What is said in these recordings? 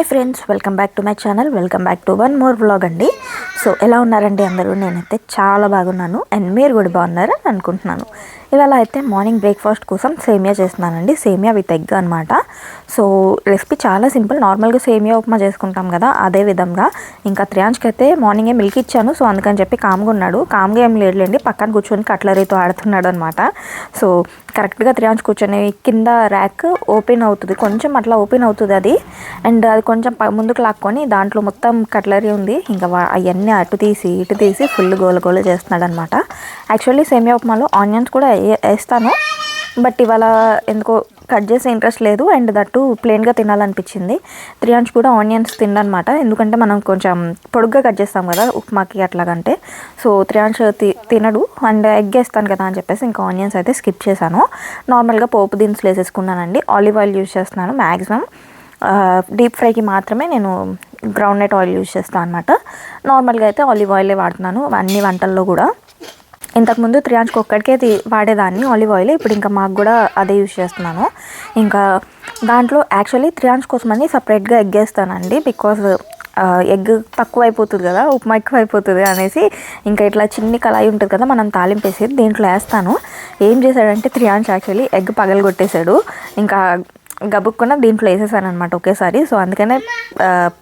Hi friends welcome back to my channel welcome back to one more vlog అండి. So ఎలా ఉన్నారండి అందరూ? నేనైతే చాలా బాగున్నాను. అండ్ మీరు కూడా బాగున్నారని అనుకుంటున్నాను. ఇవాళ అయితే మార్నింగ్ బ్రేక్ఫాస్ట్ కోసం సేమియా చేస్తున్నానండి. సేమియా విత్ ఎగ్ అనమాట సో రెసిపీ చాలా సింపుల్ నార్మల్గా సేమియా ఉప్మా చేసుకుంటాం కదా అదే విధంగా. ఇంకా త్రియాంజ్కి అయితే మార్నింగే మిల్క్ ఇచ్చాను సో అందుకని చెప్పి కామ్గా ఉన్నాడు. కామ్గా ఏం లేడులేండి పక్కన కూర్చొని కట్లరీతో ఆడుతున్నాడు అనమాట సో కరెక్ట్గా త్రియాంజ్ కూర్చొని కింద ర్యాక్ ఓపెన్ అవుతుంది కొంచెం అట్లా ఓపెన్ అవుతుంది అది. అండ్ అది కొంచెం ముందుకు లాక్కొని దాంట్లో మొత్తం కట్లరీ ఉంది. ఇంకా అవన్నీ అటు తీసి ఇటు తీసి ఫుల్ గోల గోల చేస్తున్నాడు అనమాట యాక్చువల్లీ సేమియా ఉప్మాలో ఆనియన్స్ కూడా వేస్తాను. బట్ ఇవాళ ఎందుకో కట్ చేసే ఇంట్రెస్ట్ లేదు. అండ్ దట్టు ప్లెయిన్గా తినాలనిపించింది. త్రియాంష్ కూడా ఆనియన్స్ తిండనమాట. ఎందుకంటే మనం కొంచెం పొడుగ్గా కట్ చేస్తాం కదా ఉప్మాకి అట్లాగంటే. సో త్రియాంష్ తి తినడు. అండ్ ఎగ్ వేస్తాను కదా అని చెప్పేసి ఇంకా ఆనియన్స్ అయితే స్కిప్ చేశాను. నార్మల్గా పోపు దినుసులు వేసేసుకున్నానండి. ఆలివ్ ఆయిల్ యూజ్ చేస్తున్నాను మ్యాక్సిమం డీప్ ఫ్రైకి మాత్రమే నేను గ్రౌండ్ నట్ ఆయిల్ యూజ్ చేస్తాను అనమాట నార్మల్గా అయితే ఆలివ్ ఆయిలే వాడుతున్నాను అన్ని వంటల్లో కూడా. ఇంతకుముందు త్రియాంజ్కి ఒక్కడికే అది వాడేదాన్ని ఆలివ్ ఆయిల్. ఇప్పుడు ఇంకా మాకు కూడా అదే యూజ్ చేస్తున్నాను. ఇంకా దాంట్లో యాక్చువల్లీ త్రియాంష్ కోసమని సపరేట్గా ఎగ్ వేస్తానండి. బికాజ్ ఎగ్ తక్కువ అయిపోతుంది కదా ఉప్మా ఎక్కువ అయిపోతుంది అనేసి ఇంకా ఇట్లా చిన్ని కళాయి ఉంటుంది కదా మనం తాలింపేసి దీంట్లో వేస్తాను. ఏం చేశాడంటే త్రియాంష్ యాక్చువల్లీ ఎగ్ పగలగొట్టేశాడు. ఇంకా గబుక్కున్న దీంట్లో వేసేసాను అనమాట ఒకేసారి. సో అందుకనే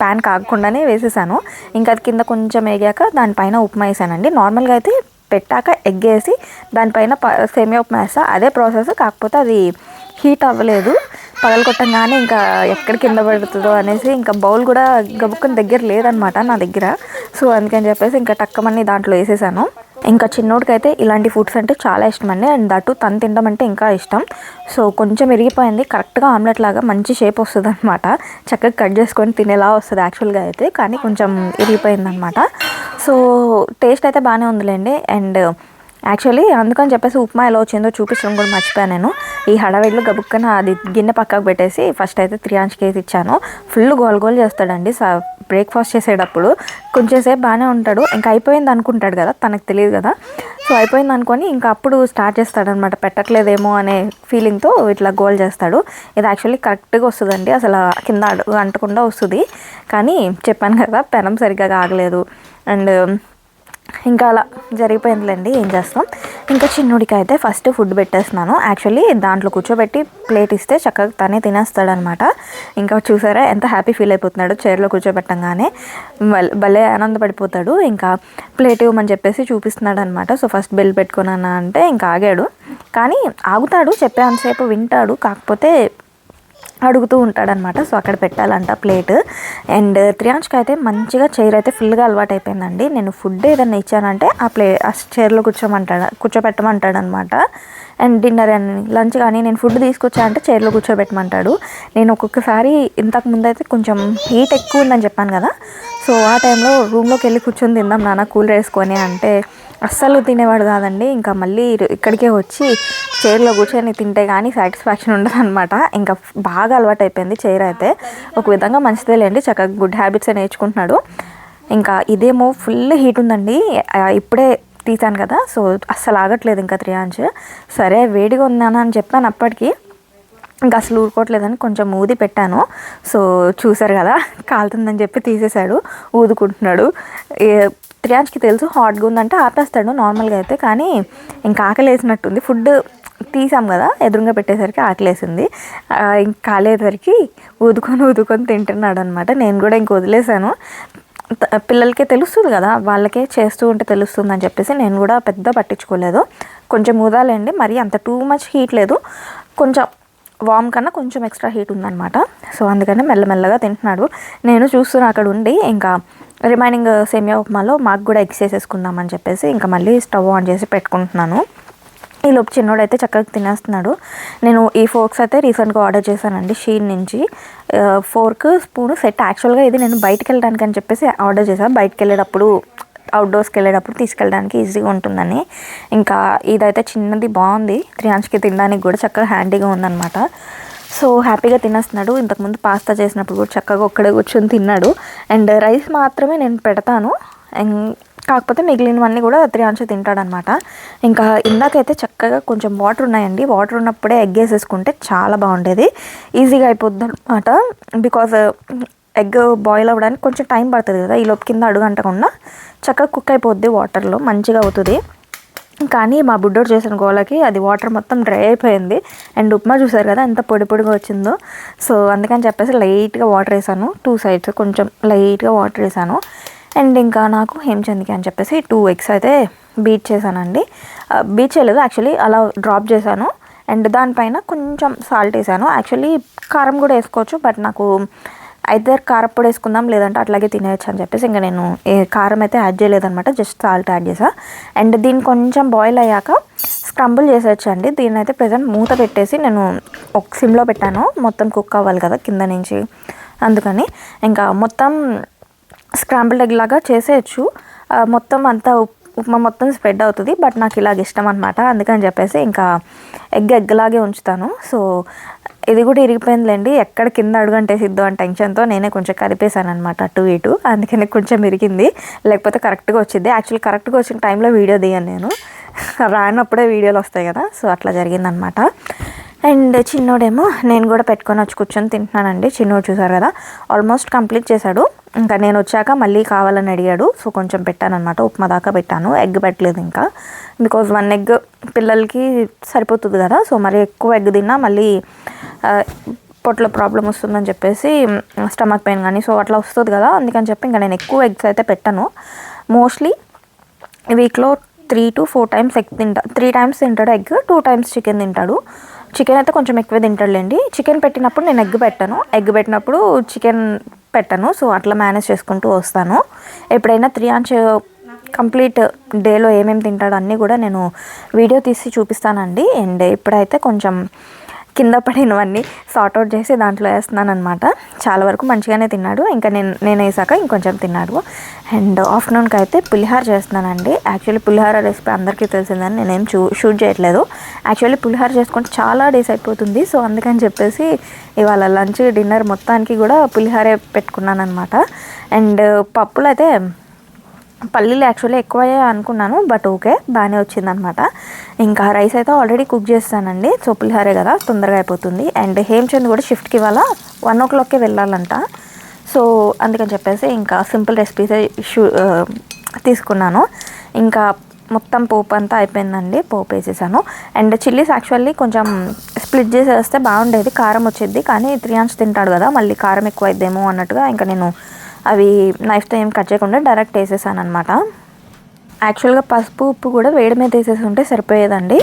ప్యాన్ కాకుండానే వేసేసాను. ఇంకా అది కింద కొంచెం వేగాక దానిపైన ఉప్మా వేసానండి. నార్మల్గా అయితే పెట్టాక ఎగ్ వేసి దానిపైన ప సేమియా ఉప్మా వేస్తా. అదే ప్రాసెస్ కాకపోతే అది హీట్ అవ్వలేదు. పగలు కొట్టంగానే ఇంకా ఎక్కడ కింద పడుతుందో అనేసి ఇంకా బౌల్ కూడా గబుక్కుని దగ్గర లేదనమాట నా దగ్గర. సో అందుకని చెప్పేసి ఇంకా టక్కమని దాంట్లో వేసేసాను. ఇంకా చిన్నోడికైతే ఇలాంటి ఫుడ్స్ అంటే చాలా ఇష్టం అండి అండ్ దట్టు తను తినడం అంటే ఇంకా ఇష్టం. సో కొంచెం ఇరిగిపోయింది. కరెక్ట్గా ఆమ్లెట్ లాగా మంచి షేప్ వస్తుంది అనమాట చక్కగా కట్ చేసుకొని తినేలా వస్తుంది యాక్చువల్గా అయితే. కానీ కొంచెం ఇరిగిపోయింది అనమాట సో టేస్ట్ అయితే బాగానే ఉందిలేండి. అండ్ యాక్చువల్లీ అందుకని చెప్పేసి ఉప్మా ఎలా వచ్చిందో చూపించడం కూడా మర్చిపోయాను నేను. ఈ హడావిడిలో గబుక్కన అది గిన్నె పక్కకు పెట్టేసి ఫస్ట్ అయితే త్రీ అయితే ఇచ్చాను. ఫుల్ గోల్ గోల్ చేస్తాడండి. స బ్రేక్ఫాస్ట్ చేసేటప్పుడు కొంచెం సేపు బాగానే ఉంటాడు. ఇంకా అయిపోయింది అనుకుంటాడు కదా తనకు తెలియదు కదా. సో అయిపోయింది అనుకొని ఇంకా అప్పుడు స్టార్ట్ చేస్తాడనమాట. పెట్టట్లేదేమో అనే ఫీలింగ్తో ఇట్లా గోల్ చేస్తాడు. ఇది యాక్చువల్లీ కరెక్ట్గా వస్తుందండి. అసలు కింద అడుగు అంటకుండా వస్తుంది. కానీ చెప్పాను కదా పెనం సరిగ్గా ఆగలేదు అండ్ ఇంకా అలా జరిగిపోయిందిలేండి ఏం చేస్తాం. ఇంకా చిన్నుడికి అయితే ఫస్ట్ ఫుడ్ పెట్టేస్తున్నాను. యాక్చువల్లీ దాంట్లో కూర్చోబెట్టి ప్లేట్ ఇస్తే చక్కగా తనే తినేస్తాడనమాట. ఇంకా చూసారా ఎంత హ్యాపీ ఫీల్ అయిపోతున్నాడు చైర్లో కూర్చోబెట్టంగానే. భలే- భలే ఆనందపడిపోతాడు. ఇంకా ప్లేట్ ఇవ్వమని చెప్పేసి చూపిస్తున్నాడు అనమాట సో ఫస్ట్ బెల్ పెట్టుకున్నాను అంటే ఇంకా ఆగాడు. కానీ ఆగుతాడు చెప్పేంతసేపు వింటాడు. కాకపోతే అడుగుతూ ఉంటాడనమాట. సో అక్కడ పెట్టాలంట ప్లేట్. అండ్ త్రియాంష్కి అయితే మంచిగా చైర్ అయితే ఫుల్గా అలవాటు అయిపోయిందండి నేను ఫుడ్ ఏదైనా ఇచ్చానంటే ఆ ప్లే ఆ చైర్లో కూర్చోమంటాడు కూర్చోబెట్టమంటాడనమాట అండ్ డిన్నర్ అని లంచ్ కానీ నేను ఫుడ్ తీసుకొచ్చా అంటే చైర్లో కూర్చోబెట్టమంటాడు. నేను ఒక్కొక్కసారి ఇంతకు ముందు అయితే కొంచెం హీట్ ఎక్కువ ఉందని చెప్పాను కదా. సో ఆ టైంలో రూమ్లోకి వెళ్ళి కూర్చొని తిందాం నాన్న కూల్ వేసుకొని అంటే అస్సలు తినేవాడు కాదండి. ఇంకా మళ్ళీ ఇక్కడికే వచ్చి చైర్లో కూర్చొని తింటే కానీ సాటిస్ఫాక్షన్ ఉండదు అనమాట ఇంకా బాగా అలవాటు అయిపోయింది చైర్ అయితే. ఒక విధంగా మంచిదే లేండి. చక్కగా గుడ్ హ్యాబిట్స్ నేర్చుకుంటున్నాడు. ఇంకా ఇదేమో ఫుల్ హీట్ ఉందండి. ఇప్పుడే తీసాను కదా. సో అస్సలు ఆగట్లేదు ఇంకా త్రీ సరే వేడిగా ఉందని అని చెప్పాను అప్పటికి. ఇంకా అసలు ఊరుకోవట్లేదని కొంచెం ఊది పెట్టాను. సో చూసారు కదా కాలుతుందని చెప్పి తీసేశాడు. ఊదుకుంటున్నాడు. త్రియాంష్కి తెలుసు హాట్గా ఉందంటే ఆపేస్తాడు నార్మల్గా అయితే. కానీ ఇంకా ఆకలి వేసినట్టుంది ఫుడ్ తీసాం కదా ఎదురుగా పెట్టేసరికి ఆకలేసింది. ఇంక కాలేసరికి ఊదుకొని ఊదుకొని తింటున్నాడు అనమాట నేను కూడా ఇంక వదిలేసాను పిల్లలకే తెలుస్తుంది కదా వాళ్ళకే చేస్తూ ఉంటే తెలుస్తుంది అని చెప్పేసి నేను కూడా పెద్ద పట్టించుకోలేదు. కొంచెం ఊదాలండి మరి అంత టూ మచ్ హీట్ లేదు. కొంచెం వామ్ కన్నా కొంచెం ఎక్స్ట్రా హీట్ ఉందన్నమాట. సో అందుకని మెల్లమెల్లగా తింటున్నాడు. నేను చూస్తున్నా అక్కడ ఉండి ఇంకా రిమైనింగ్ సేమియా ఉప్మాలో మాకు కూడా ఎగ్స్ వేసేసుకుందామని చెప్పేసి ఇంకా మళ్ళీ స్టవ్ ఆన్ చేసి పెట్టుకుంటున్నాను. ఈ లోపు చిన్నోడు అయితే చక్కగా తినేస్తున్నాడు. నేను ఈ ఫోర్క్స్ అయితే రీసెంట్గా ఆర్డర్ చేశానండి షీన్ నుంచి. Fork spoon set. యాక్చువల్గా ఇది నేను బయటకు వెళ్ళడానికి అని చెప్పేసి ఆర్డర్ చేశాను. బయటికి వెళ్ళేటప్పుడు అవుట్డోర్స్కి వెళ్ళేటప్పుడు తీసుకెళ్ళడానికి ఈజీగా ఉంటుందని. ఇంకా ఇదైతే చిన్నది బాగుంది. త్రియాంష్కి తినడానికి కూడా చక్కగా హ్యాండీగా ఉందన్నమాట. సో హ్యాపీగా తినేస్తున్నాడు. ఇంతకుముందు పాస్తా చేసినప్పుడు కూడా చక్కగా ఒక్కడే కూర్చొని తిన్నాడు. అండ్ రైస్ మాత్రమే నేను పెడతాను. అండ్ కాకపోతే మిగిలినవన్నీ కూడా త్రియాంశ తింటాడనమాట ఇంకా ఇందాకైతే చక్కగా కొంచెం వాటర్ ఉన్నాయండి. వాటర్ ఉన్నప్పుడే ఎగ్ వేసేసుకుంటే చాలా బాగుండేది. ఈజీగా అయిపోద్ది అనమాట బికాజ్ ఎగ్ బాయిల్ అవ్వడానికి కొంచెం టైం పడుతుంది కదా ఈ లోపు కింద అడుగంటకుండా చక్కగా కుక్ అయిపోద్ది వాటర్లో మంచిగా అవుతుంది. కానీ మా బుడ్డోడు చేసిన గోలకి అది వాటర్ మొత్తం డ్రై అయిపోయింది. అండ్ ఉప్మా చూసారు కదా ఎంత పొడి పొడిగా వచ్చిందో. సో అందుకని చెప్పేసి లైట్గా వాటర్ వేసాను. టూ సైడ్స్ కొంచెం లైట్గా వాటర్ వేసాను. అండ్ ఇంకా నాకు హేమచంద్కి అని చెప్పేసి టూ ఎగ్స్ అయితే బీట్ చేశానండి. బీట్ చేయలేదు యాక్చువల్లీ అలా డ్రాప్ చేశాను. అండ్ దానిపైన కొంచెం సాల్ట్ వేసాను. యాక్చువల్లీ కారం కూడా వేసుకోవచ్చు బట్ నాకు ఐదర్ కారప్పొడి వేసుకుందాం లేదంటే అట్లాగే తినేయచ్చు అని చెప్పేసి ఇంకా నేను ఏ కారం అయితే యాడ్ చేయలేదనమాట జస్ట్ సాల్ట్ యాడ్ చేసా. అండ్ దీన్ని కొంచెం బాయిల్ అయ్యాక స్క్రంబుల్ చేసేయచ్చు అండి దీన్ని అయితే ప్రజెంట్ మూత పెట్టేసి నేను ఒక సిమ్లో పెట్టాను. మొత్తం కుక్ అవ్వాలి కదా కింద నుంచి. అందుకని ఇంకా మొత్తం స్క్రాంబుల్ ఎగ్ లాగా చేసేయచ్చు. మొత్తం అంతా ఉప్పు ఉప్మా మొత్తం స్ప్రెడ్ అవుతుంది బట్ నాకు ఇలాగ ఇష్టం అనమాట అందుకని చెప్పేసి ఇంకా ఎగ్ ఎగ్ లాగే ఉంచుతాను. సో ఇది కూడా ఇరిగిపోయిందిలేండి. ఎక్కడ కింద అడుగంటేసిద్దో అని టెన్షన్తో నేనే కొంచెం కదిపేశాను అనమాట అటు ఇటు. అందుకని కొంచెం ఇరిగింది. లేకపోతే కరెక్ట్గా వచ్చింది యాక్చువల్లీ కరెక్ట్గా వచ్చిన టైంలో వీడియో దిగాను నేను. రానప్పుడే వీడియోలు వస్తాయి కదా. సో అట్లా జరిగిందనమాట అండ్ చిన్నోడేమో నేను కూడా పెట్టుకొని వచ్చి కూర్చొని తింటున్నానండి. చిన్నోడు చూసారు కదా? ఆల్మోస్ట్ కంప్లీట్ చేశాడు. ఇంకా నేను వచ్చాక మళ్ళీ కావాలని అడిగాడు. సో కొంచెం పెట్టానమాట ఉప్మా దాకా పెట్టాను. ఎగ్ పెట్టలేదు ఇంకా. బికాజ్ వన్ ఎగ్ పిల్లలకి సరిపోతుంది కదా? సో మరి ఎక్కువ ఎగ్ తిన్నా మళ్ళీ ఆ, పొట్టలో ప్రాబ్లం వస్తుందని చెప్పేసి స్టమక్ పెయిన్ కానీ సో అట్లా వస్తుంది కదా? అందుకని చెప్పి ఇంకా నేను ఎక్కువ ఎగ్స్ అయితే పెట్టాను. మోస్ట్లీ వీక్లో three to four times egg తింటా. త్రీ టైమ్స్ తింటాడు ఎగ్ టూ టైమ్స్ చికెన్ తింటాడు. చికెన్ అయితే కొంచెం ఎక్కువ తింటాడులేండి. చికెన్ పెట్టినప్పుడు నేను ఎగ్ పెట్టాను. ఎగ్ పెట్టినప్పుడు చికెన్ పెట్టాను. సో అట్లా మేనేజ్ చేసుకుంటూ వస్తాను. ఎప్పుడైనా త్రీ అంచ్ కంప్లీట్ డేలో ఏమేమి తింటాడో అన్నీ కూడా నేను వీడియో తీసి చూపిస్తానండి. అండ్ ఇప్పుడైతే కొంచెం కింద పడినవన్నీ సార్ట్ అవుట్ చేసి దాంట్లో వేస్తున్నాను అనమాట చాలా వరకు మంచిగానే తిన్నాడు. ఇంకా నేను నేను వేసాక ఇంకొంచెం తిన్నాడు. అండ్ ఆఫ్టర్నూన్కి అయితే పులిహార చేస్తున్నానండి. యాక్చువల్లీ పులిహార రెసిపీ అందరికీ తెలిసిందని నేనేం చూ షూట్ చేయట్లేదు. యాక్చువల్లీ పులిహార చేసుకుంటే చాలా డేస్ అయిపోతుంది. సో అందుకని చెప్పేసి ఇవాళ లంచ్ డిన్నర్ మొత్తానికి కూడా పులిహారే పెట్టుకున్నాను అనమాట అండ్ పప్పులు అయితే పల్లీలు యాక్చువల్లీ ఎక్కువే అనుకున్నాను బట్ ఓకే బాగానే వచ్చిందనమాట ఇంకా రైస్ అయితే ఆల్రెడీ కుక్ చేస్తానండి. సో పులిహారే కదా తొందరగా అయిపోతుంది. అండ్ హేమచంద్ కూడా షిఫ్ట్కి ఇవాళ వన్ ఓ క్లాక్కే వెళ్ళాలంట. సో అందుకని చెప్పేసి ఇంకా సింపుల్ రెసిపీస్ తీసుకున్నాను. ఇంకా మొత్తం పోపు అంతా అయిపోయిందండి పోపు వేసేసాను. అండ్ చిల్లీస్ యాక్చువల్లీ కొంచెం స్ప్లిట్ చేసి వేస్తే బాగుండేది కారం వచ్చేది. కానీ త్రీ తింటాడు కదా మళ్ళీ కారం ఎక్కువ అయిద్దేమో అన్నట్టుగా ఇంకా నేను అవి నైఫ్తో ఏం కట్ చేయకుండా డైరెక్ట్ వేసేసాను అనమాట యాక్చువల్గా పసుపు ఉప్పు కూడా వేడి మీద వేసేసి ఉంటే సరిపోయేదండి.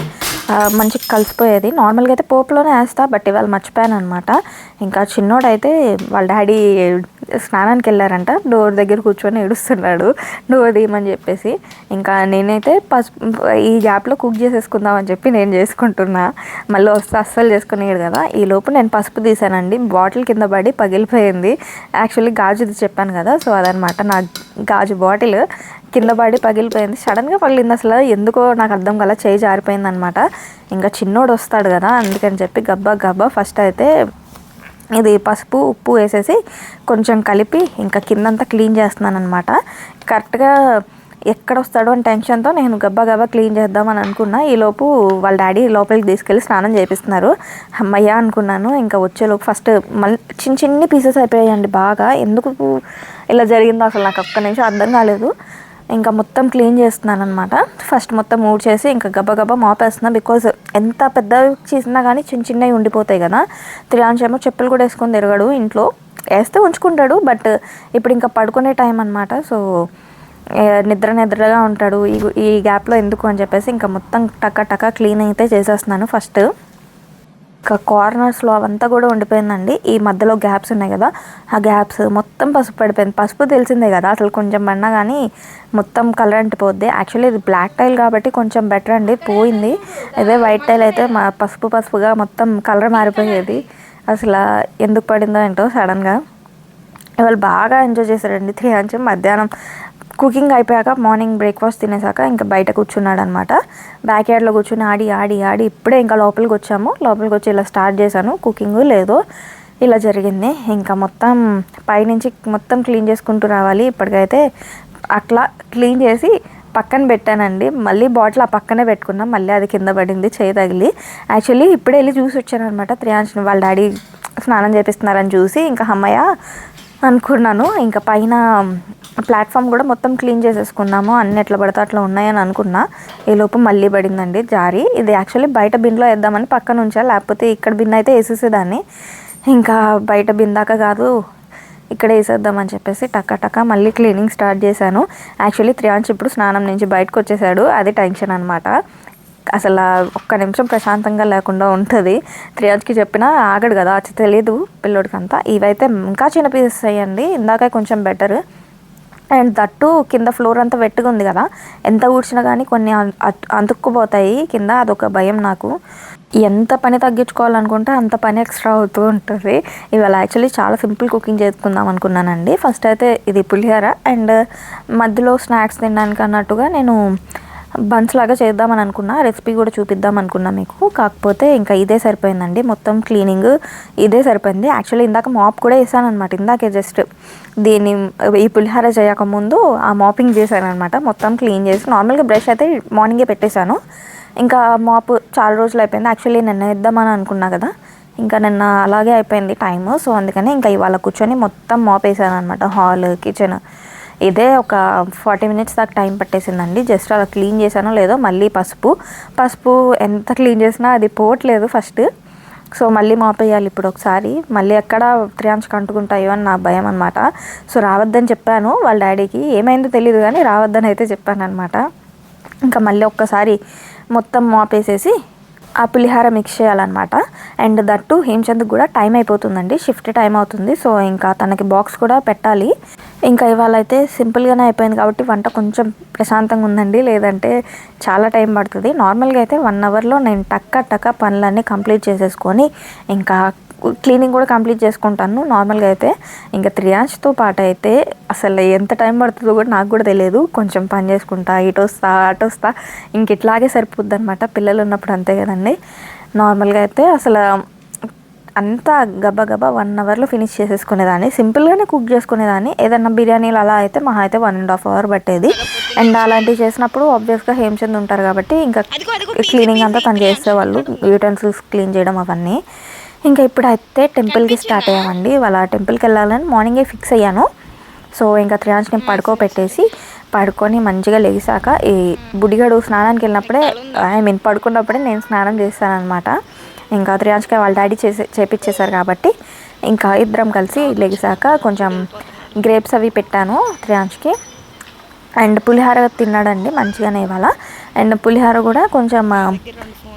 మంచిగా కలిసిపోయేది. నార్మల్గా అయితే పోపులోనే వేస్తా బట్ ఇవాళ మర్చిపోయాను అనమాట ఇంకా చిన్నోడైతే వాళ్ళ డాడీ స్నానానికి వెళ్ళారంట. డోర్ దగ్గర కూర్చొని ఏడుస్తున్నాడు. డోర్ తీయమని చెప్పేసి. ఇంకా నేనైతే పసుపు ఈ గ్యాప్లో కుక్ చేసేసుకుందామని చెప్పి నేను చేసుకుంటున్నా. మళ్ళీ వస్తే అస్సలు చేసుకునేది కదా. ఈ లోపు నేను పసుపు తీసానండి. బాటిల్ కింద పడి పగిలిపోయింది. యాక్చువల్లీ గాజుది చెప్పాను కదా. సో అదనమాట నా గాజు బాటిల్ కింద పడి పగిలిపోయింది. సడన్గా పగిలింది అసలు. ఎందుకో నాకు అర్థం కల చేయి జారిపోయింది అనమాట ఇంకా చిన్నోడు వస్తాడు కదా అందుకని చెప్పి గబ్బా గబ్బా ఫస్ట్ అయితే ఇది పసుపు ఉప్పు వేసేసి కొంచెం కలిపి ఇంకా కిందంతా క్లీన్ చేస్తున్నాను అనమాట కరెక్ట్గా ఎక్కడ వస్తాడో అని టెన్షన్తో నేను గబ్బా గబ్బా క్లీన్ చేద్దామని అనుకున్నా. ఈలోపు వాళ్ళ డాడీ లోపలికి తీసుకెళ్ళి స్నానం చేపిస్తున్నారు. అమ్మయ్య అనుకున్నాను. ఇంకా వచ్చేలోపు ఫస్ట్ మళ్ళీ చిన్న చిన్ని పీసెస్ అయిపోయాయండి బాగా. ఎందుకు ఇలా జరిగిందో అసలు నాకు ఒక్క నిమిషం అర్థం కాలేదు. ఇంకా మొత్తం క్లీన్ చేస్తున్నాను అనమాట ఫస్ట్ మొత్తం మూడ్ చేసి ఇంకా గబగబా గబా మాపేస్తున్నా బికాజ్ ఎంత పెద్ద చేసినా కానీ చిన్న చిన్నవి ఉండిపోతాయి కదా. త్రియాంశ్ చెప్పులు కూడా వేసుకొని తిరగడు ఇంట్లో. వేస్తే ఉంచుకుంటాడు బట్ ఇప్పుడు ఇంకా పడుకునే టైం అనమాట సో నిద్ర నిద్రగా ఉంటాడు. ఈ ఈ గ్యాప్లో ఎందుకు అని చెప్పేసి ఇంకా మొత్తం టక టక క్లీన్ అయితే చేసేస్తున్నాను ఫస్ట్ కార్నర్స్లో అవంతా కూడా ఉండిపోయిందండి. ఈ మధ్యలో గ్యాప్స్ ఉన్నాయి కదా. ఆ గ్యాప్స్ మొత్తం పసుపు పడిపోయింది. పసుపు తెలిసిందే కదా అసలు కొంచెం పడినా కానీ మొత్తం కలర్ అంటిపోద్ది. యాక్చువల్లీ ఇది బ్లాక్ టైల్ కాబట్టి కొంచెం బెటర్ అండి. పోయింది. అదే వైట్ టైల్ అయితే మా పసుపు పసుపుగా మొత్తం కలర్ మారిపోయేది. అసలు ఎందుకు పడిందో ఏంటో సడన్గా వాళ్ళు బాగా ఎంజాయ్ చేశారండి. త్రీ అంచెం మధ్యాహ్నం కుకింగ్ అయిపోయాక మార్నింగ్ బ్రేక్ఫాస్ట్ తినేసాక ఇంకా బయట కూర్చున్నాడు అనమాట బ్యాక్ యార్డ్లో కూర్చుని ఆడి ఆడి ఆడి ఇప్పుడే ఇంకా లోపలికి వచ్చాము. లోపలికి వచ్చి ఇలా స్టార్ట్ చేశాను. కుకింగ్ లేదు. ఇలా జరిగింది. ఇంకా మొత్తం పైనుంచి మొత్తం క్లీన్ చేసుకుంటూ రావాలి. ఇప్పటికైతే అట్లా క్లీన్ చేసి పక్కన పెట్టానండి. మళ్ళీ బాటిల్ ఆ పక్కనే పెట్టుకున్నాం. మళ్ళీ అది కింద పడింది చేయి తగిలి. యాక్చువల్లీ ఇప్పుడే వెళ్ళి చూసి వచ్చాను అనమాట త్రియాంశ్. వాళ్ళ డాడీ స్నానం చేపిస్తున్నారని చూసి. ఇంకా అమ్మయ్య అనుకున్నాను. ఇంకా పైన ప్లాట్ఫామ్ కూడా మొత్తం క్లీన్ చేసేసుకున్నాము. అన్ని ఎట్లా పడితే అట్లా ఉన్నాయని అనుకున్నా. ఈ లోపు మళ్ళీ పడిందండి జారి. ఇది యాక్చువల్లీ బయట బిన్లో వేద్దామని పక్కన ఉంచా. లేకపోతే ఇక్కడ బిన్ అయితే వేసేసేదాన్ని ఇంకా బయట బిన్ దాకా కాదు ఇక్కడ వేసేద్దామని చెప్పేసి టక్క టక్క మళ్ళీ క్లీనింగ్ స్టార్ట్ చేశాను. యాక్చువల్లీ త్రియాంశ్ ఇప్పుడు స్నానం నుంచి బయటకు వచ్చేసాడు. అది టెన్షన్ అనమాట అసలు ఒక్క నిమిషం ప్రశాంతంగా లేకుండా ఉంటుంది. త్రియాజ్కి చెప్పినా ఆగడు కదా అది తెలియదు పిల్లోడికి అంతా ఇవైతే ఇంకా చిన్న పీసెస్ అయ్యండి ఇందాక కొంచెం బెటర్ అండ్ దట్టు కింద ఫ్లోర్ అంతా వెట్టుగా ఉంది కదా ఎంత ఊడ్చినా కానీ కొన్ని అం- అంతుక్కుపోతాయి. కింద అదొక భయం నాకు. ఎంత పని తగ్గించుకోవాలనుకుంటే అంత పని ఎక్స్ట్రా అవుతూ ఉంటుంది. ఇవాళ యాక్చువల్లీ చాలా సింపుల్ కుకింగ్ చేసుకుందాం అనుకున్నానండి. ఫస్ట్ అయితే ఇది పులిహోర అండ్ మధ్యలో స్నాక్స్ తినడానికి అన్నట్టుగా నేను బన్స్ లాగా చేద్దామని అనుకున్నా రెసిపీ కూడా చూపిద్దాం అనుకున్నా మీకు. కాకపోతే ఇంకా ఇదే సరిపోయిందండి. మొత్తం క్లీనింగ్ ఇదే సరిపోయింది. యాక్చువల్లీ ఇందాక మాప్ కూడా వేసాను అనమాట ఇందాకే జస్ట్ దీన్ని ఈ పులిహోర చేయక ముందు ఆ మాపింగ్ చేశాను అనమాట మొత్తం క్లీన్ చేసి నార్మల్గా బ్రష్ అయితే మార్నింగే పెట్టేశాను. ఇంకా మాప్ చాలా రోజులు అయిపోయింది. యాక్చువల్లీ నిన్న ఇద్దామని అనుకున్నా కదా. ఇంకా నిన్న అలాగే అయిపోయింది టైము సో అందుకని ఇంకా ఇవాళ కూర్చొని మొత్తం మాప్ వేసాను అనమాట హాల్ కిచెన్ ఇదే ఒక ఫార్టీ మినిట్స్ దాకా టైం పట్టేసిందండి. జస్ట్ అలా క్లీన్ చేశానో లేదో మళ్ళీ పసుపు. పసుపు ఎంత క్లీన్ చేసినా అది పోవట్లేదు ఫస్ట్. సో మళ్ళీ మాపేయాలి ఇప్పుడు ఒకసారి. మళ్ళీ ఎక్కడ త్రియాంశకు అంటుకుంటాయో అని నా భయం అనమాట సో రావద్దని చెప్పాను. వాళ్ళ డాడీకి ఏమైందో తెలియదు కానీ రావద్దని అయితే చెప్పాను అనమాట ఇంకా మళ్ళీ ఒక్కసారి మొత్తం మాపేసేసి ఆ పులిహార మిక్స్ చేయాలన్నమాట. అండ్ దట్టు హేమచంద్కి కూడా టైం అయిపోతుందండి. షిఫ్ట్ టైం అవుతుంది. సో ఇంకా తనకి బాక్స్ కూడా పెట్టాలి. ఇంకా ఇవాళ అయితే సింపుల్గానే అయిపోయింది కాబట్టి వంట కొంచెం ప్రశాంతంగా ఉందండి. లేదంటే చాలా టైం పడుతుంది. నార్మల్గా అయితే వన్ అవర్లో నేను టక్క టక్క పనులన్నీ కంప్లీట్ చేసేసుకొని ఇంకా క్లీనింగ్ కూడా కంప్లీట్ చేసుకుంటాను. నార్మల్గా అయితే ఇంకా త్రియాంష్తో పాటు అయితే అసలు ఎంత టైం పడుతుందో కూడా నాకు కూడా తెలియదు. కొంచెం పని చేసుకుంటా ఇటు వస్తా అటు వస్తా ఇంక ఇట్లాగే సరిపోద్ది అనమాట పిల్లలు ఉన్నప్పుడు అంతే కదండి. నార్మల్గా అయితే అసలు అంతా గబా గబా వన్ అవర్లో ఫినిష్ చేసేసుకునేదాన్ని. సింపుల్గానే కుక్ చేసుకునేదాన్ని. ఏదన్నా బిర్యానీలు అలా అయితే మహా అయితే వన్ అండ్ హాఫ్ అవర్ పట్టేది. అండ్ అలాంటివి చేసినప్పుడు ఆబ్వియస్గా హేమచంద్ ఉంటారు కాబట్టి ఇంకా క్లీనింగ్ అంతా తను చేసేవాళ్ళు. యూటెన్సిల్స్ క్లీన్ చేయడం అవన్నీ. ఇంకా ఇప్పుడు అయితే టెంపుల్కి స్టార్ట్ అయ్యామండి. వాళ్ళ టెంపుల్కి వెళ్ళాలని మార్నింగే ఫిక్స్ అయ్యాను. సో ఇంకా త్రియాంష్ని పడుకోబెట్టేసి పడుకొని మంచిగా లేచాక ఈ బుడిగడు స్నానానికి వెళ్ళినప్పుడే ఐ మీన్ పడుకున్నప్పుడే నేను స్నానం చేస్తానన్నమాట. ఇంకా త్రియాంష్కి వాళ్ళ డాడీ చేసే చేపించేశారు కాబట్టి ఇంకా ఇద్దరం కలిసి లెగిసాక కొంచెం గ్రేప్స్ అవి పెట్టాను త్రియాంష్కి అండ్ పులిహోర తిన్నాడండి మంచిగానే ఇవాళ. అండ్ పులిహోర కూడా కొంచెం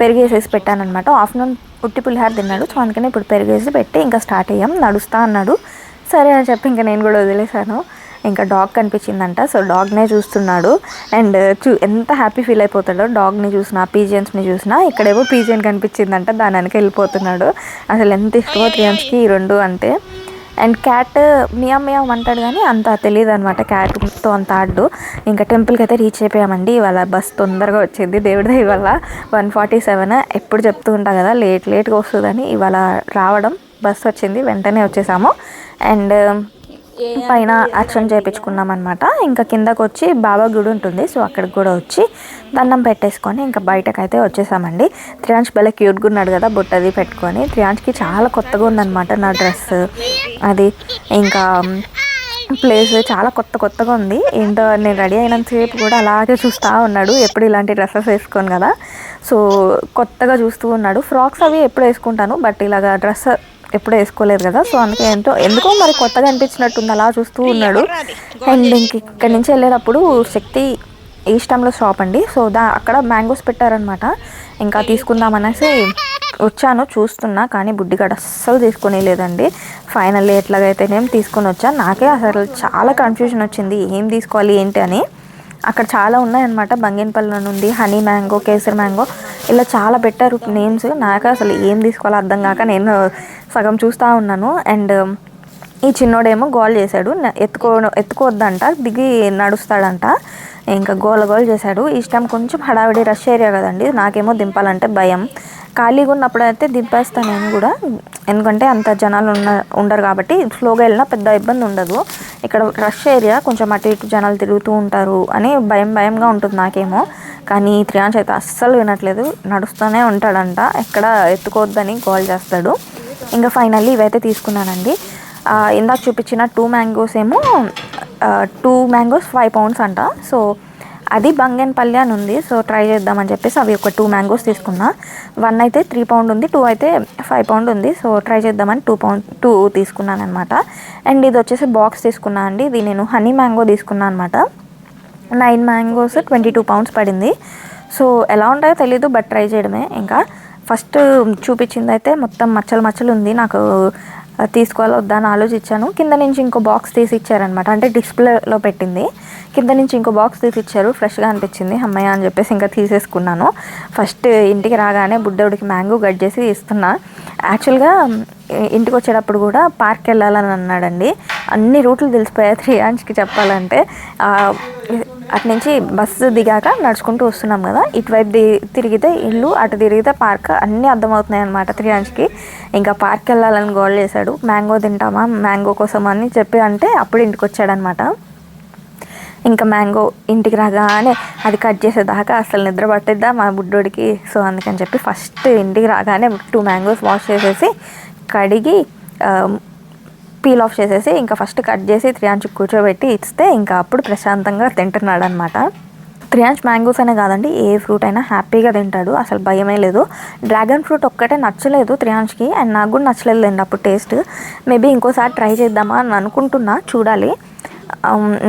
పెరిగేసేసి పెట్టాను అనమాట ఆఫ్టర్నూన్ ఉట్టి పులిహోర తిన్నాడు సో అందుకని ఇప్పుడు పెరిగేసి పెట్టి ఇంకా స్టార్ట్ అయ్యాం. నడుస్తా అన్నాడు. సరే అని చెప్పి ఇంకా నేను కూడా వదిలేశాను. ఇంకా డాగ్ కనిపించిందంట. సో డాగ్నే చూస్తున్నాడు. అండ్ చూ ఎంత హ్యాపీ ఫీల్ అయిపోతాడో డాగ్ని చూసినా పీజియన్స్ని చూసినా ఇక్కడేమో పీజియన్ కనిపించిందంట. దాని వెనక వెళ్ళిపోతున్నాడు. అసలు ఎంత ఇష్టమో త్రియాన్స్కి ఈ రెండు అంటే. అండ్ క్యాట్ మియా మియా అంటాడు కానీ అంత తెలియదు అనమాట క్యాట్తో అంత ఆడు ఇంకా టెంపుల్కి అయితే రీచ్ అయిపోయామండి. ఇవాళ బస్ తొందరగా వచ్చింది. దేవుడి వల్ల వన్ ఫార్టీ సెవెన్. ఎప్పుడు చెప్తూ ఉంటా కదా లేట్ లేట్గా వస్తుందని ఇవాళ రావడం బస్ వచ్చింది. వెంటనే వచ్చేసాము. అండ్ పైన అర్చన చేయించుకున్నాం అనమాట ఇంకా కిందకు వచ్చి బాబా గుడి ఉంటుంది సో అక్కడికి కూడా వచ్చి దండం పెట్టేసుకొని ఇంకా బయటకు అయితే వచ్చేసామండి. త్రియాంష్ భలే క్యూట్గా ఉన్నాడు కదా బుట్టది పెట్టుకొని. త్రియాంష్కి చాలా కొత్తగా ఉందన్నమాట నా డ్రెస్. అది ఇంకా ప్లేస్ చాలా కొత్త కొత్తగా ఉంది. ఏంటో నేను రెడీ అయినంతసేపు కూడా అలాగే చూస్తూ ఉన్నాడు. ఎప్పుడు ఇలాంటి డ్రెస్సెస్ వేసుకోను కదా. సో కొత్తగా చూస్తూ ఉన్నాడు. ఫ్రాక్స్ అవి ఎప్పుడు వేసుకుంటాను బట్ ఇలాగా డ్రెస్ ఎప్పుడు వేసుకోలేదు కదా సో అందుకే ఏంటో ఎందుకో మరి కొత్తగా అనిపించినట్టుంది అలా చూస్తూ ఉన్నాడు. అండ్ ఇంక ఇక్కడి నుంచి వెళ్ళేటప్పుడు శక్తి ఈస్టంలో షాప్ అండి సో దా అక్కడ మ్యాంగోస్ పెట్టారనమాట ఇంకా తీసుకుందామనేసి వచ్చాను చూస్తున్నా కానీ బుడ్డిగాడు అస్సలు తీసుకుని లేదండి. ఫైనల్లీ ఎట్లాగైతేనేం తీసుకొని వచ్చాను నాకే అసలు చాలా కన్ఫ్యూజన్ వచ్చింది ఏం తీసుకోవాలి ఏంటి అని. అక్కడ చాలా ఉన్నాయన్నమాట బంగినపల్లి నుండి హనీ మ్యాంగో కేసరి మ్యాంగో. ఇలా చాలా పెట్టారు నేమ్స్ నాకు అసలు ఏం తీసుకోవాలో అర్థం కాక నేను సగం చూస్తూ ఉన్నాను. అండ్ um, ఈ చిన్నోడేమో గోల్ చేశాడు. ఎత్తుకో ఎత్తుకోవద్దంట దిగి నడుస్తాడంట. ఇంకా గోల గోల చేశాడు. ఇష్టం కొంచెం హడావిడి రష్ ఏరియా కదండి. నాకేమో దింపాలంటే భయం. ఖాళీగా ఉన్నప్పుడు అయితే దింపేస్తాను నేను కూడా. ఎందుకంటే అంత జనాలు ఉన్న ఉండరు కాబట్టి స్లోగా వెళ్ళినా పెద్ద ఇబ్బంది ఉండదు. ఇక్కడ రష్ ఏరియా కొంచెం అటు ఇటు జనాలు తిరుగుతూ ఉంటారు అని భయం భయంగా ఉంటుంది నాకేమో. కానీ త్రియాంశ్ అయితే అస్సలు వినట్లేదు. నడుస్తూనే ఉంటాడంట. ఎక్కడ ఎత్తుకోవద్దని కాల్ చేస్తాడు. ఇంకా ఫైనల్లీ ఇవైతే తీసుకున్నానండి. ఇందాక చూపించిన టూ మ్యాంగోస్ ఏమో టూ మ్యాంగోస్ ఫైవ్ పౌండ్స్ అంట. సో అది బంగన్పల్లి అని ఉంది. సో ట్రై చేద్దామని చెప్పేసి అవి ఒక టూ మ్యాంగోస్ తీసుకున్నా. వన్ అయితే త్రీ పౌండ్ ఉంది టూ అయితే ఫైవ్ పౌండ్ ఉంది. సో ట్రై చేద్దామని టూ పౌండ్ టూ తీసుకున్నాను అనమాట అండ్ ఇది వచ్చేసి బాక్స్ తీసుకున్నా అండి. ఇది నేను హనీ మ్యాంగో తీసుకున్నాను అనమాట nine mangoes twenty two pounds పడింది. సో ఎలా ఉంటాయో తెలీదు బట్ ట్రై చేయడమే. ఇంకా ఫస్ట్ చూపించింది అయితే మొత్తం మచ్చలు మచ్చలు ఉంది. నాకు తీసుకోవాలా వద్దా అని ఆలోచించాను. కింద నుంచి ఇంకో బాక్స్ తీసి ఇచ్చారనమాట అంటే డిస్ప్లేలో పెట్టింది. కింద నుంచి ఇంకో బాక్స్ తీసి ఇచ్చారు. ఫ్రెష్గా అనిపించింది. అమ్మాయి అని చెప్పేసి ఇంకా తీసేసుకున్నాను. ఫస్ట్ ఇంటికి రాగానే బుడ్డోడికి మ్యాంగో కట్ చేసి ఇస్తున్నా. యాక్చువల్గా ఇంటికి వచ్చేటప్పుడు కూడా పార్క్ వెళ్ళాలని అన్నాడండి. అన్ని రూట్లు తెలిసిపోయాయి. త్రీ కి చెప్పాలంటే. అటు నుంచి బస్సు దిగాక నడుచుకుంటూ వస్తున్నాం కదా. ఇటువైపు ది తిరిగితే ఇల్లు అటు తిరిగితే పార్క్ అన్నీ అర్థమవుతున్నాయి అనమాట త్రియాంష్కి ఇంకా పార్క్ వెళ్ళాలని గోల్ చేశాడు. మ్యాంగో తింటామా? మ్యాంగో కోసం అని చెప్పి అంటే అప్పుడు ఇంటికి వచ్చాడనమాట ఇంకా మ్యాంగో ఇంటికి రాగానే అది కట్ చేసేదాకా అసలు నిద్ర పట్టిద్దా మా బుడ్డోడికి? సో అందుకని చెప్పి ఫస్ట్ ఇంటికి రాగానే టూ మ్యాంగోస్ వాష్ చేసేసి కడిగి పీల్ ఆఫ్ చేసేసి ఇంకా ఫస్ట్ కట్ చేసి త్రియాంచుకు కూర్చోబెట్టి ఇస్తే ఇంకా అప్పుడు ప్రశాంతంగా తింటున్నాడు అనమాట త్రియాంచ్ మ్యాంగోస్ అనే కాదండి ఏ ఫ్రూట్ అయినా హ్యాపీగా తింటాడు అసలు భయమే లేదు. డ్రాగన్ ఫ్రూట్ ఒక్కటే నచ్చలేదు త్రియాంచ్కి అండ్ నాకు కూడా నచ్చలేదు అండి అప్పుడు టేస్ట్. మేబీ ఇంకోసారి ట్రై చేద్దామా అని అనుకుంటున్నా చూడాలి.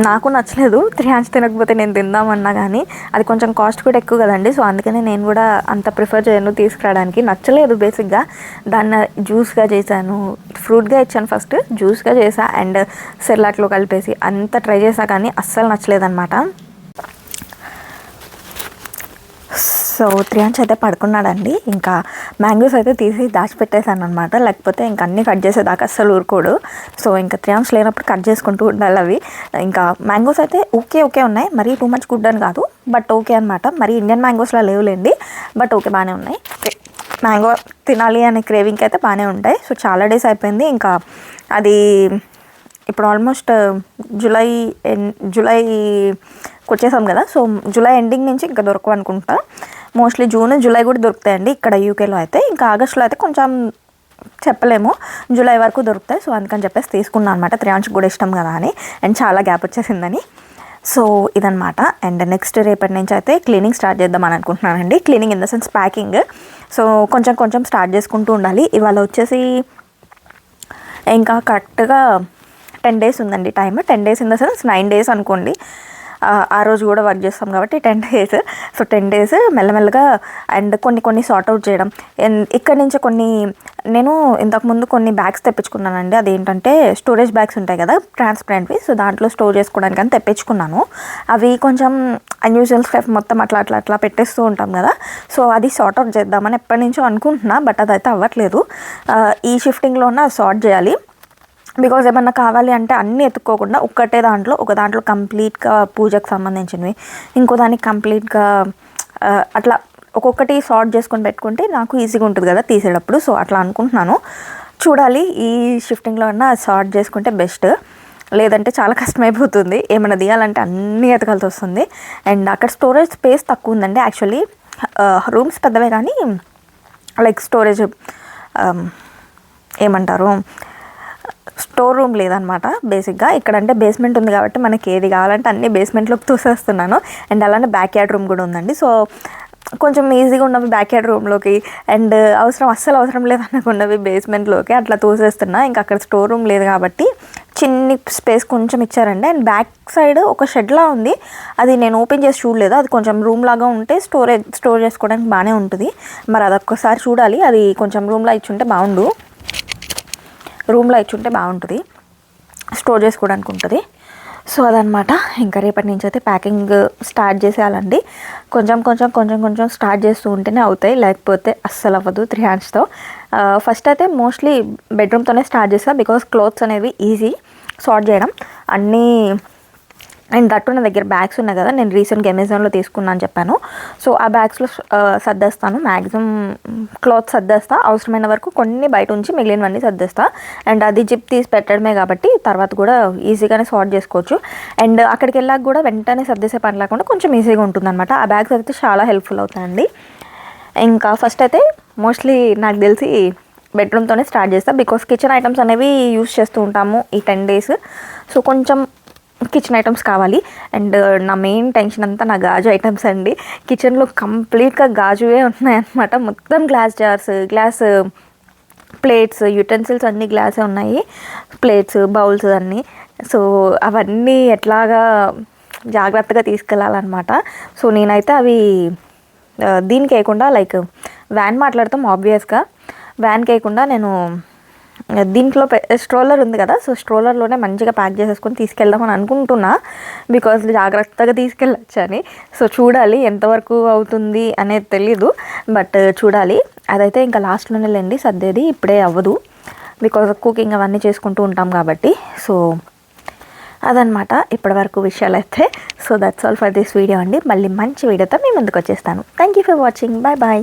నాకు నచ్చలేదు. త్రీ హ్యాండ్స్ తినకపోతే నేను తిందామన్నా కానీ అది కొంచెం కాస్ట్ కూడా ఎక్కువ కదండి. సో అందుకనే నేను కూడా అంత ప్రిఫర్ చేయను తీసుకురావడానికి. నచ్చలేదు బేసిక్గా. దాన్ని జ్యూస్గా చేశాను. ఫ్రూట్గా ఇచ్చాను ఫస్ట్. జ్యూస్గా చేసా అండ్ సెర్లాట్లో కలిపేసి అంత ట్రై చేసా కానీ అస్సలు నచ్చలేదన్నమాట. సో త్రియాంశ్ అయితే పడుకున్నాడండి. ఇంకా మ్యాంగోస్ అయితే తీసి దాచిపెట్టేశాను అనమాట లేకపోతే ఇంకా అన్నీ కట్ చేసేదాకా అస్సలు ఊరుకోడు. సో ఇంకా త్రియాంశ్ లేనప్పుడు కట్ చేసుకుంటూ ఉండాలి అవి. ఇంకా మ్యాంగోస్ అయితే ఓకే ఓకే ఉన్నాయి. మరీ టూ మచ్ గుడ్ అని కాదు. బట్ ఓకే అనమాట మరి ఇండియన్ మ్యాంగోస్లో లేవులేండి. బట్ ఓకే బాగానే ఉన్నాయి. మ్యాంగో తినాలి అనే క్రేవింగ్కి అయితే బాగానే ఉంటాయి. సో చాలా డేస్ అయిపోయింది. ఇంకా అది ఇప్పుడు ఆల్మోస్ట్ జూలై ఎన్ జూలైకి వచ్చేసాం కదా. సో జూలై ఎండింగ్ నుంచి ఇంకా దొరకవు అనుకుంటా. మోస్ట్లీ జూన్ జూలై కూడా దొరుకుతాయండి. ఇక్కడ యూకేలో అయితే. ఇంకా ఆగస్టులో అయితే కొంచెం చెప్పలేము. జూలై వరకు దొరుకుతాయి. సో అందుకని చెప్పేసి తీసుకున్నాను అనమాట త్రియాంశకు కూడా ఇష్టం కదా అని. అండ్ చాలా గ్యాప్ వచ్చేసిందని. సో ఇదనమాట అండ్ నెక్స్ట్ రేపటి నుంచి అయితే క్లీనింగ్ స్టార్ట్ చేద్దామని అనుకుంటున్నానండి. Cleaning in the sense packing. So కొంచెం కొంచెం స్టార్ట్ చేసుకుంటూ ఉండాలి. ఇవాళ వచ్చేసి ఇంకా కరెక్ట్గా టెన్ డేస్ ఉందండి time ten days in the sense nine days అనుకోండి. ఆ, రోజు కూడా వర్క్ చేస్తాం కాబట్టి ten days so ten days మెల్లమెల్లగా అండ్ కొన్ని కొన్ని సార్ట్ అవుట్ చేయడం. ఇక్కడ నుంచి కొన్ని నేను ఇంతకుముందు కొన్ని బ్యాగ్స్ తెప్పించుకున్నానండి. అదేంటంటే స్టోరేజ్ బ్యాగ్స్ ఉంటాయి కదా ట్రాన్స్పరెంట్వి సో దాంట్లో స్టోర్ చేసుకోవడానికి అని తెప్పించుకున్నాను. అవి కొంచెం అన్యూజువల్ స్టెప్ మొత్తం అట్లా అట్లా అట్లా పెట్టేస్తూ ఉంటాం కదా. సో అది సార్ట్ అవుట్ చేద్దామని ఎప్పటి నుంచో అనుకుంటున్నా బట్ అదైతే అవ్వట్లేదు. ఈ షిఫ్టింగ్లోనే ఉన్న సార్ట్ చేయాలి. బికాజ్ ఏమన్నా కావాలి అంటే అన్నీ ఎత్తుక్కోకుండా ఒక్కటే దాంట్లో ఒక దాంట్లో కంప్లీట్గా పూజకు సంబంధించినవి. ఇంకో దానికి కంప్లీట్గా అట్లా ఒక్కొక్కటి సార్ట్ చేసుకొని పెట్టుకుంటే నాకు ఈజీగా ఉంటుంది కదా తీసేటప్పుడు. సో అట్లా అనుకుంటున్నాను. చూడాలి ఈ షిఫ్టింగ్లో అన్నా సార్ట్ చేసుకుంటే బెస్ట్ లేదంటే చాలా కష్టమైపోతుంది. ఏమైనా తీయాలంటే అన్నీ ఎతకాల్సి వస్తుంది. అండ్ అక్కడ స్టోరేజ్ స్పేస్ తక్కువ ఉందండి. యాక్చువల్లీ రూమ్స్ పెద్దవే కానీ లైక్ స్టోరేజ్ ఏమంటారు? స్టోర్ రూమ్ లేదనమాట బేసిక్గా ఇక్కడ అంటే బేస్మెంట్ ఉంది కాబట్టి మనకి ఏది కావాలంటే అన్ని బేస్మెంట్లోకి తూసేస్తున్నాను. అండ్ అలానే బ్యాక్ యార్డ్ రూమ్ కూడా ఉందండి. సో కొంచెం ఈజీగా ఉన్నవి బ్యాక్ యార్డ్ రూమ్లోకి అండ్ అవసరం అస్సలు అవసరం లేదనుకున్నవి బేస్మెంట్లోకి అట్లా తోసేస్తున్నా. ఇంకా అక్కడ స్టోర్ రూమ్ లేదు కాబట్టి చిన్ని స్పేస్ కొంచెం ఇచ్చారండి. అండ్ బ్యాక్ సైడ్ ఒక షెడ్లా ఉంది. అది నేను ఓపెన్ చేసి చూడలేదు. అది కొంచెం రూమ్ లాగా ఉంటే స్టోరేజ్ స్టోర్ చేసుకోవడానికి బాగానే ఉంటుంది. మరి అదొక్కసారి చూడాలి. అది కొంచెం రూమ్లో ఇచ్చుంటే బాగుండు. రూమ్లో ఇచ్చుంటే బాగుంటుంది. స్టోర్ చేసుకోవడానికి ఉంటుంది. సో అదనమాట ఇంకా రేపటి నుంచి అయితే ప్యాకింగ్ స్టార్ట్ చేసేయాలండి. కొంచెం కొంచెం కొంచెం కొంచెం స్టార్ట్ చేస్తూ ఉంటేనే అవుతాయి. లేకపోతే అస్సలు అవ్వదు త్రీ హ్యాండ్స్తో. ఫస్ట్ అయితే మోస్ట్లీ బెడ్రూమ్తోనే స్టార్ట్ చేస్తాను బికాస్ క్లోత్స్ అనేవి ఈజీ సార్ట్ చేయడం. అన్నీ అండ్ దట్టు నా దగ్గర బ్యాగ్స్ ఉన్నాయి కదా నేను రీసెంట్గా అమెజాన్లో తీసుకున్నాను అని చెప్పాను. సో ఆ బ్యాగ్స్లో సర్దేస్తాను. Maximum cloth సర్దేస్తా. అవసరమైన వరకు కొన్ని బయట ఉంచి మిగిలినవన్నీ సర్దేస్తా. అండ్ అది జిప్ తీసి పెట్టడమే కాబట్టి తర్వాత కూడా ఈజీగానే సార్ట్ చేసుకోవచ్చు. అండ్ అక్కడికి వెళ్ళాక కూడా వెంటనే సర్దేసే పని లేకుండా కొంచెం ఈజీగా ఉంటుందన్నమాట. ఆ బ్యాగ్స్ అయితే చాలా హెల్ప్ఫుల్ అవుతాయండి. ఇంకా ఫస్ట్ అయితే మోస్ట్లీ నాకు తెలిసి బెడ్రూమ్తోనే స్టార్ట్ చేస్తాను బికాస్ కిచెన్ ఐటమ్స్ అనేవి యూస్ చేస్తూ ఉంటాము ఈ టెన్ డేస్. సో కొంచెం కిచెన్ ఐటమ్స్ కావాలి. అండ్ uh, నా మెయిన్ టెన్షన్ అంతా నా గాజు ఐటమ్స్ అండి. కిచెన్లో కంప్లీట్గా గాజువే ఉన్నాయన్నమాట. మొత్తం glass jars glass plates utensils అన్నీ గ్లాసే ఉన్నాయి. ప్లేట్స్ బౌల్స్ అన్నీ. సో అవన్నీ ఎట్లాగా జాగ్రత్తగా తీసుకెళ్ళాలన్నమాట. సో నేనైతే అవి uh, దీనికి వేయకుండా లైక్ వ్యాన్ మాట్లాడతాం ఆబ్వియస్గా వ్యాన్కి వేయకుండా నేను దీంట్లో స్ట్రోలర్ ఉంది కదా సో స్ట్రోలర్లోనే మంచిగా ప్యాక్ చేసేసుకొని తీసుకెళ్దామని అనుకుంటున్నా. బికాజ్ జాగ్రత్తగా తీసుకెళ్ళొచ్చని సో చూడాలి ఎంతవరకు అవుతుంది అనేది తెలీదు. బట్ చూడాలి. అదైతే ఇంకా లాస్ట్లోనే లేండి సర్దేది ఇప్పుడే అవ్వదు. బికాజ్ కుకింగ్ అవన్నీ చేసుకుంటూ ఉంటాం కాబట్టి. సో అదనమాట ఇప్పటి వరకు విషయాలు అయితే so that's all for this video అండి. మళ్ళీ మంచి వీడియోతో మీ ముందుకు వచ్చేస్తాను. Thank you for watching bye bye